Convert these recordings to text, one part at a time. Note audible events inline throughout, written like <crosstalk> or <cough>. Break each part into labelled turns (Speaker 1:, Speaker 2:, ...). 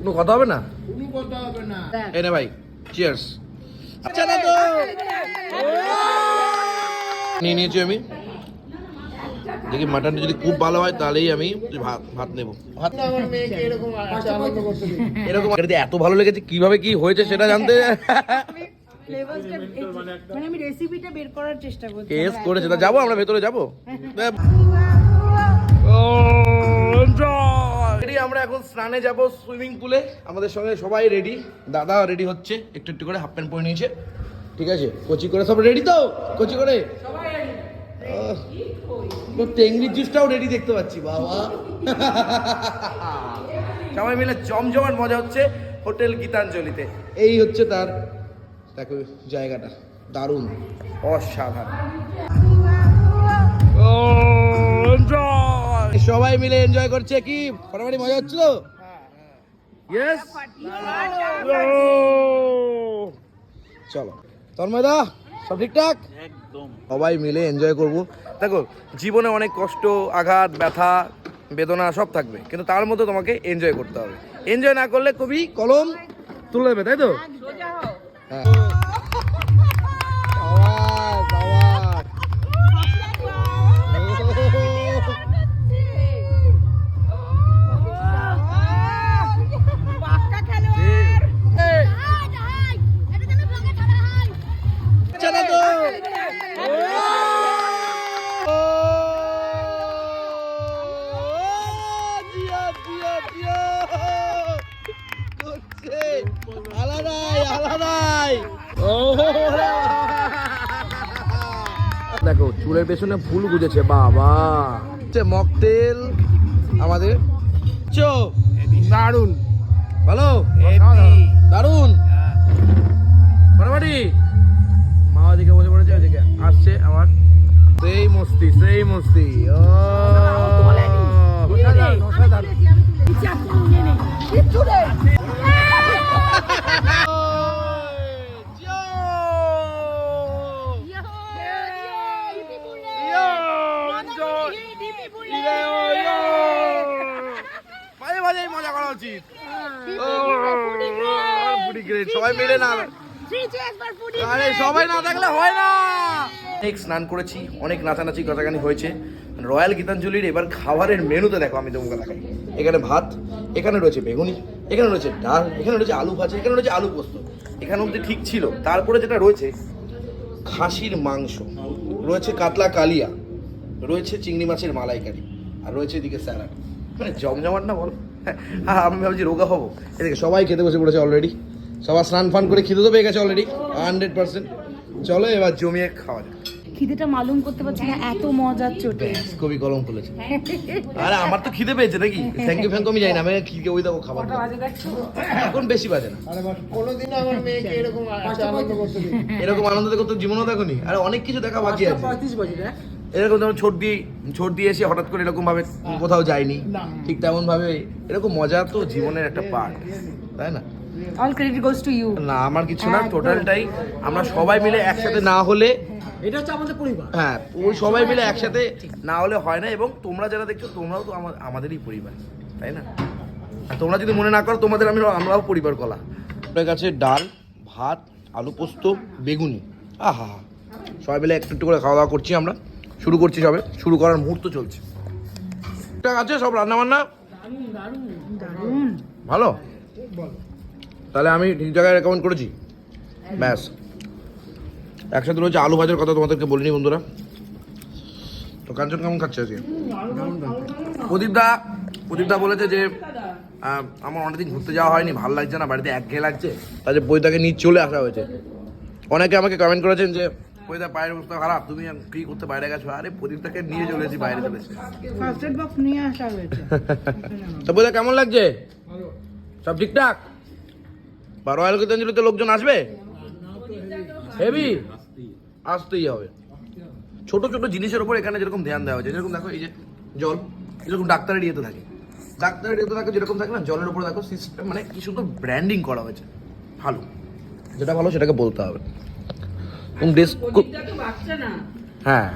Speaker 1: কোনো কথা হবে না?
Speaker 2: কোনো কথা হবে না।
Speaker 1: এনে ভাই চিয়ার্স আচ্ছা না তো নিয়ে নিয়েছি আমি। দেখি মাটনটা যদি খুব ভালো হয় তাহলেই আমি ভাত ভাত নেব। ভাত
Speaker 2: এরকম আনন্দ করতে দিন <laughs>
Speaker 1: এরকম এত ভালো লেগেছে কীভাবে কি হয়েছে সেটা জানতে <laughs>
Speaker 3: মানে আমি রেসিপিটা বের করার চেষ্টা করছি।
Speaker 1: কেস করেছে তা যাব আমরা ভেতরে যাব। <laughs> রেডি আমরা এখন স্নানে যাব সুইমিং পুলে। আমাদের সঙ্গে সবাই রেডি দাদা রেডি হচ্ছে। একটু একটু করে হাফ প্যান্ট পরে নিয়েছে। ঠিক আছে? কচি করে সব রেডি তো? কচি করে? টেংরির জুসটাও রেডি দেখতে পাচ্ছি বাবা। <laughs> সবাই মিলে জমজমাট মজা হচ্ছে হোটেল গীতাঞ্জলিতে। এই হচ্ছে তার দেখো জায়গাটা। দারুণ। অসাধারণ। সবাই মিলে এনজয় করছে কি? ফাটাফাটি মজা হচ্ছিল? চলো। তন্ময়দা সব ঠিকঠাক? একদম। সবাই মিলে এনজয় করব। দেখো জীবনে অনেক কষ্ট আঘাত ব্যথা বেদনা সব থাকবে কিন্তু তার মধ্যে তোমাকে এনজয় করতে হবে। এনজয় না করলে কবি কলম তুলে দেবে তাই তো? হ্যাঁ। <laughs> দেখো চুলের পেছনে ফুল গুজেছে বাবা। হচ্ছে মকটেল আমাদের চো দারুণ ভালো দারুণ মোটামুটি মা ওদিকে বসে পড়েছে ওদিকে আসছে আমার। সেই মস্তি সেই মস্তি। ও। উচিত সবাই মিলে না আরে সবাই না থাকলে হয় না। অনেক স্নান করেছি অনেক নাচানাচি কথাগানি হয়েছে। রয়্যাল গীতাঞ্জলির এবার খাবারের মেনুতে দেখো আমি তোমাকে দেখাই। এখানে ভাত এখানে রয়েছে বেগুনি এখানে রয়েছে ডাল এখানে রয়েছে আলু ভাজা এখানে রয়েছে আলু পোস্ত। এখানে অবধি ঠিক ছিল। তারপরে যেটা রয়েছে খাসির মাংস। রয়েছে কাতলা কালিয়া রয়েছে চিংড়ি মাছের মালাইকারি আর রয়েছে এদিকে স্যালাড। মানে জমজমাট না বলো? আমি ভাবছি রোগা হব। এদিকে সবাই খেতে বসে পড়েছে অলরেডি সবার স্নান ফান করে খিদে তো পেয়ে গেছে অলরেডি হান্ড্রেড পার্সেন্ট চলো এবার জমিয়ে খাওয়া যাক।
Speaker 3: খিদেটা মালুম করতে পারছি না এত মজার চোটে।
Speaker 1: কবি কলম খুলেছে আরে আমার তো খিদে পেয়েছে নাকি? থ্যাংক ইউ ফ্যাংক আমি যাই না আমি খিদে ওই দেখো খাবার এখন বেশি বাজে না।
Speaker 2: আরে কোনোদিনও আমার মেয়েকে এরকম আনন্দ করতে
Speaker 1: এরকম আনন্দ দেখো তো জীবনও দেখোনি। আর অনেক কিছু দেখা বাকি আছে। এরকম যেমন ছোট দিয়ে ছোট দিয়ে এসে হঠাৎ করে এরকম ভাবে কোথাও যায়নি ঠিক তেমন ভাবে এরকম মজা তো জীবনের একটা পার্ট তাই না?
Speaker 3: All credit goes to you
Speaker 1: না আমার কিছু না টোটালটাই আমরা সবাই মিলে একসাথে না হলে
Speaker 4: এটা হচ্ছে আমাদের পরিবার।
Speaker 1: হ্যাঁ ওই সবাই মিলে একসাথে না হলে হয় না এবং তোমরা যারা দেখছ তোমরাও তো আমাদেরই পরিবার তাই না? আর তোমরা যদি মনে না করো তোমাদের আমি আমরাও পরিবার কলা। আপনার কাছে ডাল ভাত আলু পোস্ত বেগুনি। আহা হা সবাই মিলে একটু একটু করে খাওয়া দাওয়া করছি আমরা। শুরু করছি সবে। শুরু করার মুহূর্ত চলছে। ঠিকঠাক আছে, সব রান্না বান্না ভালো? তাহলে আমি ঠিক জায়গায় রেকমেন্ড করেছি। ব্যাস। একসাথে রয়েছে আলু ভাজার কথা তোমাদেরকে বলিনি বন্ধুরা। তো কাঞ্চন কেমন খাচ্ছে আজকে? প্রদীপদা প্রদীপদা বলেছে যে আমার অনেকদিন ঘুরতে যাওয়া হয়নি, ভালো লাগছে না, বাড়িতে একঘেয়ে লাগছে যে বইটাকে নিয়ে চলে আসা হয়েছে। অনেকে আমাকে কমেন্ট করেছেন যে বইদা বাইরের অবস্থা খারাপ? তুমি কি করতে বাইরে গেছো? আরে প্রদীপটাকে নিয়ে চলেছি বাইরে চলেছে
Speaker 3: ফার্স্ট এড বক্স নিয়ে আসা হয়েছে। <laughs>
Speaker 1: তো বইদা কেমন লাগছে? সব ঠিকঠাক? বা রয়্যাল গীতাঞ্জলিতে লোকজন আসবে? হেভি আসতেই হবে। ছোট ছোট জিনিসের উপর এখানে যেরকম ধ্যান দেওয়া হয়েছে যেরকম দেখো এই যে জল যেরকম ডাক্তারের ইয়েতে থাকে। ডাক্তারের ইয়েতে থাকে যেরকম থাকে না জলের উপর দেখো সিস্টেম মানে কি সুন্দর ব্র্যান্ডিং করা হয়েছে। ভালো। যেটা ভালো সেটাকে বলতে হবে। হ্যাঁ।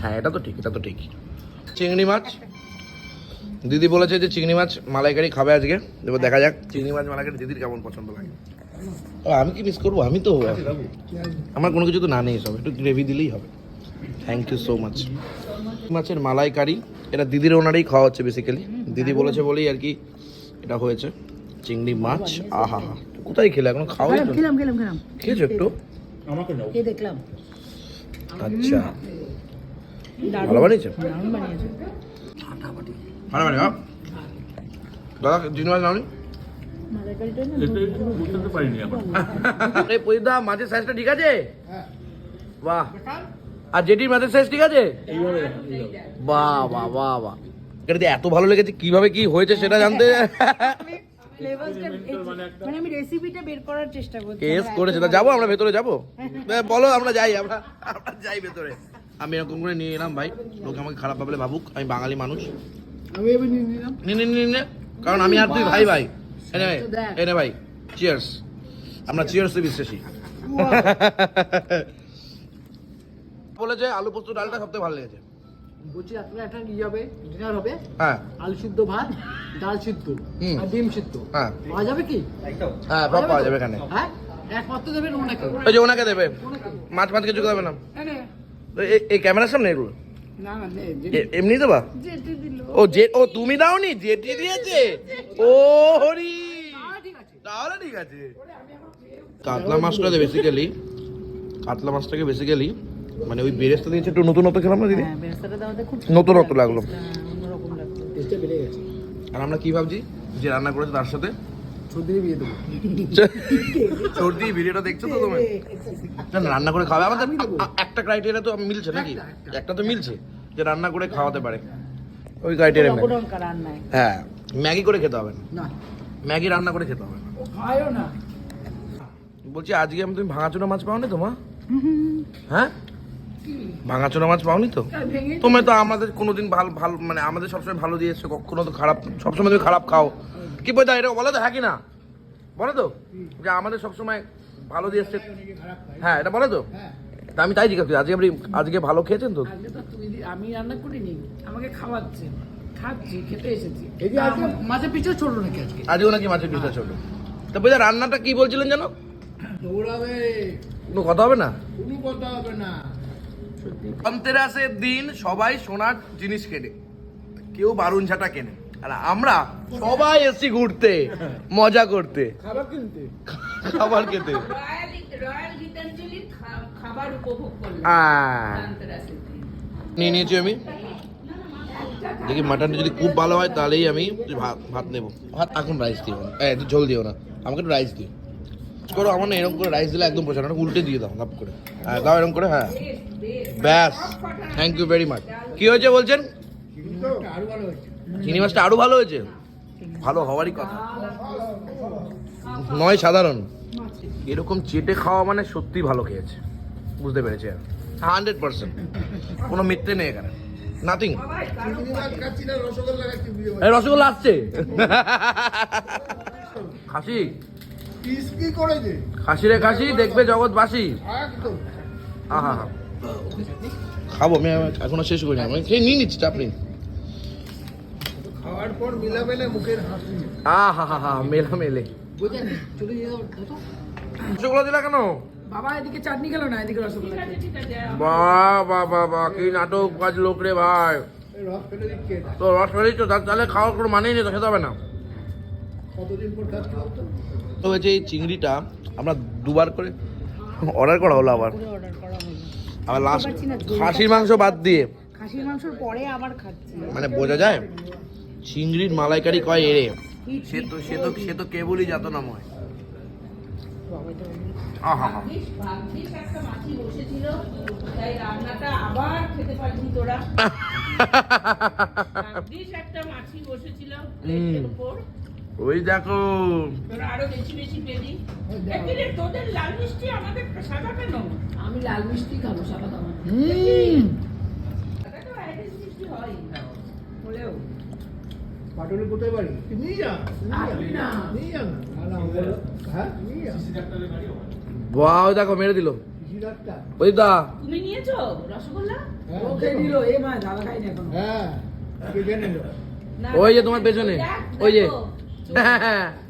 Speaker 1: হ্যাঁ এটা তো ঠিক এটা তো ঠিক। চিংড়ি মাছ? দিদি বলেছে যে চিংড়ি মাছ মালাইকারি খাবে আজকে। এবার দেখা যাক চিংড়ি মাছ মালাইকারি দিদির কেমন পছন্দ লাগে। আমি কি মিস করব? আমি তো আমার কোনো কিছু তো না নেই সব একটু গ্রেভি দিলেই হবে। থ্যাংক ইউ সো মাচ মাছের মালাইকারি এটা দিদির ওনারই খাওয়া হচ্ছে বেসিক্যালি দিদি বলেছে বলেই আর কি এটা হয়েছে। চিংড়ি মাছ? আহা হা কোথায় খেলে? এখন খাওয়াই তো
Speaker 3: খেলাম খেলাম খেলাম।
Speaker 1: খেয়েছো একটু?
Speaker 3: কে দেখলাম?
Speaker 1: আচ্ছা। ভালো বানিয়েছে?
Speaker 3: দারুণ বানিয়েছে।
Speaker 1: ভালো বানিয়ে দাদা মাছ মাছের সাইজটা ঠিক আছে?
Speaker 2: হ্যাঁ।
Speaker 1: বাহ। আর জেটির মাছের সাইজ ঠিক আছে? বাহ বাহ বাহ বাহ। এত ভালো লেগেছে কীভাবে কি হয়েছে সেটা জানতে <laughs>
Speaker 3: ফ্লেভারসটা মানে আমি রেসিপিটা বের করার চেষ্টা করছি।
Speaker 1: কেস করেছে তা যাব আমরা ভেতরে যাব? <laughs> বলো আমরা যাই আমরা আমরা যাই ভেতরে। আমি এরকম করে নিয়ে এলাম ভাই। লোক আমাকে খারাপ ভাবলে ভাবুক আমি বাঙালি মানুষ।
Speaker 2: আমি এবার নিয়ে নিলাম।
Speaker 1: নে নে নে নে কারণ আমি আর তুই ভাই ভাই। এনে ভাই এনে ভাই চিয়ার্স আমরা চিয়ার্স বিশ্বাসী। <laughs> বলেছে আলু পোস্ত ডালটা সবথেকে ভালো লেগেছে।
Speaker 5: বলছি রাত্রে একটা নিয়ে যাবে ডিনার হবে।
Speaker 1: হ্যাঁ।
Speaker 5: আলু সিদ্ধ ভাত। ডাল সিদ্ধ
Speaker 1: হুম।
Speaker 5: আর ডিম সিদ্ধ।
Speaker 1: হ্যাঁ।
Speaker 5: পাওয়া যাবে কি?
Speaker 1: হ্যাঁ সব পাওয়া যাবে এখানে।
Speaker 5: হ্যাঁ? একমাত্র দেবেন ওনাকে
Speaker 1: ওই যে ওনাকে দেবে। মাছ মাছ কিছু দেবে না। এ- এই ক্যামেরার সামনে এগুলো? এমনি দেবা? ও যে ও তুমি দাওনি? জেটি দিয়েছে? ও হরি। তাহলে ঠিক আছে। কাতলা মাছটাতে বেসিক্যালি কাতলা মাছটাকে বেসিক্যালি মানে ওই বেরেস্তা দিয়েছে একটু নতুন নতুন খেলাম না দিদি?
Speaker 3: হ্যাঁ
Speaker 1: লাগল।
Speaker 3: হ্যাঁ,
Speaker 5: টেস্টটা বেড়ে গেছে।
Speaker 1: আর আমরা কি ভাবছি? যে রান্না করেছে তার সাথে?
Speaker 5: সর্দি বিয়ে দেবো।
Speaker 1: সর্দি ভিডিওটা দেখছ তো তুমি? না, না, রান্না করে খাওয়াবে। আমাদের একটা ক্রাইটেরিয়া তো মিলছে নাকি? একটা তো মিলছে যে রান্না করে খাওয়াতে পারে। ওই ক্রাইটেরিয়া হ্যাঁ ম্যাগি করে খেতে হবে না।
Speaker 5: না।
Speaker 1: ম্যাগি রান্না করে খেতে হবে না। বলছি আজকে আমি তুমি ভাঙাচোনা মাছ পাওনি তো মা? হ্যাঁ? ভাঙাচোনা মাছ পাওনি তো? তুমি তো আমাদের কোনোদিন ভালো ভালো মানে আমাদের সবসময় ভালো দিয়ে এসছো কখনো তো খারাপ সবসময় তুমি খারাপ খাও। কি বলতে এটা বলো তো হ্যাঁ কি না? বলো তো যে আমাদের সবসময় ভালো দিয়ে এসছে হ্যাঁ এটা বলো তো। তা আমি তাই জিজ্ঞাসা আজকে আপনি আজকে ভালো খেয়েছেন তো?
Speaker 6: আমি রান্না করিনি আমাকে খাওয়াচ্ছে খাচ্ছি খেতে এসেছি।
Speaker 5: মাছের পিছনে ছোট নাকি আজকে?
Speaker 1: আজকেও নাকি মাছের পিসটা ছোট তা বলছে রান্নাটা কি বলছিলেন জানো
Speaker 2: দৌড়াবে।
Speaker 1: কোনো কথা হবে না?
Speaker 2: কোনো কথা হবে না।
Speaker 1: ধনতেরাসের দিন সবাই সোনার জিনিস কেনে। কেউ বারুন ছাটা কেনে। আর আমরা সবাই এসছি ঘুরতে মজা করতে।
Speaker 5: খাবার কিনতে।
Speaker 1: খাবার খেতে।
Speaker 6: খাবার উপভোগ।
Speaker 1: নিয়ে নিয়েছি আমি। দেখি মাটনটা যদি খুব ভালো হয় তাহলেই আমি ভাত ভাত নেব। ভাত এখন রাইস দিও না। একটু ঝোল দিও না। আমাকে একটু রাইস দিও। করো আমার না এরকম করে রাইস দিলে একদম পছন্দ উল্টে দিয়ে দাও লাভ করে। হ্যাঁ দাও এরকম করে হ্যাঁ। ব্যাস থ্যাংক ইউ ভেরি মাচ কি হয়েছে বলছেন? চিনি মাছটা আরও ভালো হয়েছে? ভালো হওয়ারই কথা। নয় সাধারণ। এরকম চেটে খাওয়া মানে সত্যি ভালো খেয়েছে। বুঝতে পেরেছি হান্ড্রেড পার্সেন্ট কোনো মিথ্যে নেই এখানে। নাথিং
Speaker 2: রসগোল্লা
Speaker 1: আসছে। খাসি? খাসি রে খাসি দেখবে জগৎবাসী।
Speaker 2: একদম।
Speaker 1: আহা হা খাব আমি এখনও শেষ করি আমি খেয়ে নিয়ে নিচ্ছি চাপ নেই।
Speaker 2: খাওয়ার পর মুখের হাসি।
Speaker 1: আহা হা হা মেলা মেলে
Speaker 5: বুঝলেন চলে তো
Speaker 1: রসগোল্লা দিলা কেন?
Speaker 6: বাবা এদিকে চাটনি খেলো না এদিকে রসগোল্লা খেলো।
Speaker 1: বাহ বাহ বাহ বাহ কি নাটক কাজ লোক রে ভাই।
Speaker 2: এই রস ফেলে
Speaker 1: তো রস তো তাহলে খাওয়ার কোনো মানেই নেই তো খেতে হবে না। তো হয়েছে এই চিংড়িটা আমরা দুবার করে অর্ডার করা হলো আবার।
Speaker 3: অর্ডার করা হলো।
Speaker 1: আবার লাস্ট খাসির মাংস বাদ দিয়ে।
Speaker 3: খাসির মাংসর পরে আবার খাচ্ছি।
Speaker 1: মানে বোঝা যায়? চিংড়ির মালাইকারি কয় এরে? সে তো সে তো সে তো কেবলই যাত না ময়
Speaker 6: একটা মাছি বসেছিল <laughs>
Speaker 1: ওই দেখো।
Speaker 6: আরও বেশি বেশি পেলি। তোদের লাল মিষ্টি আমাদের সাদা কেন আমি লাল মিষ্টি খাব সাদা খাব। হয়।
Speaker 2: পাটুলি কোথায় বাড়ি? তুই নিয়ে যা।
Speaker 6: না।
Speaker 2: নিয়ে যা। হ্যাঁ? নিয়ে যা
Speaker 1: বাহ ওই দেখো মেরে দিল। ওই দা।
Speaker 6: তুমি নিয়েছো রসগোল্লা?
Speaker 2: হ্যাঁ,
Speaker 6: ওকে নিল এ মা দাদা এখন।
Speaker 2: হ্যাঁ
Speaker 6: না,
Speaker 1: ওই যে তোমার পেছনে। ওই যে।
Speaker 6: 嘿 <laughs>
Speaker 1: 嘿